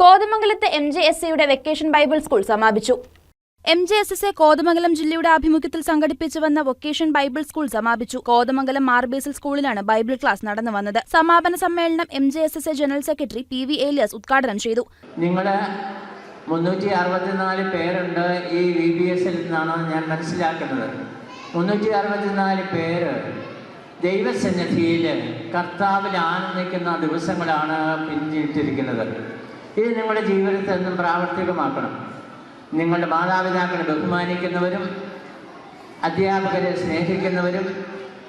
കോതമംഗലത്ത് M J S സിയുടെ vacation Bible school സമാപിച്ചു. M J S S A Kothamangalam ജില്ലയുടെ ആഭിമുഖ്യത്തിൽ സംഘടിപ്പിച്ചു വന്ന വൊക്കേഷൻ ബൈബിൾ സ്കൂൾ സമാപിച്ചു. കോതമംഗലം മാർബേസിൽ സ്കൂളിലാണ് ബൈബിൾ ക്ലാസ് നടന്നു വന്നത്. സമാപന സമ്മേളനം M J S S A general secretary P V Elias ഉദ്ഘാടനം ചെയ്തു. നിങ്ങൾ മുന്നൂറ്റി അറുപത്തിനാല് പേരുണ്ട് ഈ വി ബി എസിൽ നിന്നാണ് ഞാൻ മനസ്സിലാക്കുന്നത്. മുന്നൂറ്റി അറുപത്തിനാല് പേര് ദൈവസന്നിധിയിൽ കർത്താവിൽ ആനന്ദിക്കുന്ന ദിവസങ്ങളാണ് പിന്നിട്ടിരിക്കുന്നത് ഇത് നിങ്ങളുടെ ജീവിതത്തിൽ നിന്നും പ്രാവർത്തികമാക്കണം. നിങ്ങളുടെ മാതാപിതാക്കളെ ബഹുമാനിക്കുന്നവരും അധ്യാപകരെ സ്നേഹിക്കുന്നവരും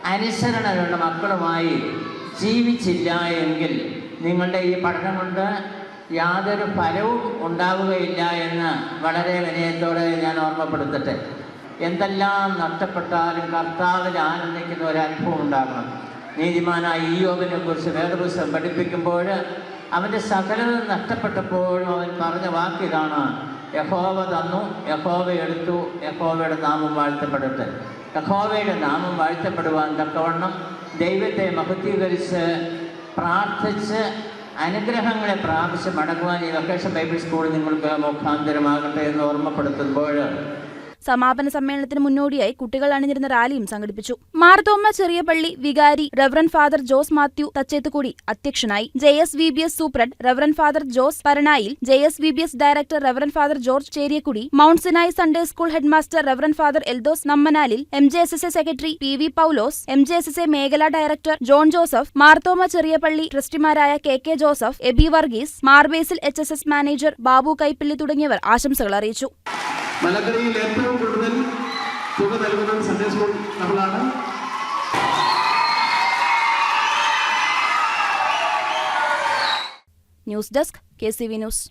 അനുസരണയുള്ള മക്കളുമായി ജീവിച്ചില്ല എങ്കിൽ നിങ്ങളുടെ ഈ പഠനം കൊണ്ട് യാതൊരു ഫലവും ഉണ്ടാവുകയില്ല എന്ന് വളരെ വിനയത്തോടെ ഞാൻ ഓർമ്മപ്പെടുത്തട്ടെ. എന്തെല്ലാം നഷ്ടപ്പെട്ടാലും കർത്താവിൽ ആനന്ദിക്കുന്ന ഒരു അനുഭവം ഉണ്ടാകണം. നീതിമാനായ ഈ യോഗനെ കുറിച്ച് വേദപുസ്തകം പഠിപ്പിക്കുമ്പോൾ അവന്റെ സകലതും നഷ്ടപ്പെട്ടപ്പോഴും അവൻ പറഞ്ഞ വാക്ക് ഇതാണ്. യഹോവ തന്നു യഹോവ എടുത്തു യഹോവയുടെ നാമം വാഴ്ത്തപ്പെടട്ടെ. യഹോവയുടെ നാമം വാഴ്ത്തപ്പെടുവാൻ തക്കവണ്ണം ദൈവത്തെ മഹത്വീകരിച്ച് പ്രാർത്ഥിച്ച് അനുഗ്രഹങ്ങളെ പ്രാപിച്ച് മടങ്ങുവാൻ ഈ വെക്കേഷൻ ബൈബിൾ സ്കൂൾ നിങ്ങൾക്ക് മുഖാന്തരമാകട്ടെ എന്ന് ഓർമ്മപ്പെടുത്തുമ്പോൾ സമാപന സമ്മേളനത്തിന് മുന്നോടിയായി കുട്ടികൾ അണിനിരുന്ന റാലിയും സംഘടിപ്പിച്ചു. മാർത്തോമ്മ ചെറിയപള്ളി വികാരി റവറൻ ഫാദർ ജോസ് മാത്യു തച്ചേത്തുകൂടി അധ്യക്ഷനായി. J S V B S superintendent reverend father Jose Paranayil J S V B S director reverend father George Cheriyakudy. Mount Sinai Sunday school headmaster reverend father Eldhose Nammanalil. M J S S A secretary P V Paulose. M J S S A മേഖലാ director John Joseph. Marthoma Cheriyapally ട്രസ്റ്റിമാരായ K K Joseph Aby Varghese Marbasil H S S manager Babu Kaippilly തുടങ്ങിയവർ ആശംസകൾ അറിയിച്ചു. മലക്കരയിൽ ഏറ്റവും കൂടുതൽ തുക നൽകുന്നത് Sunday school നമ്മളാണ്. News desk K C V news.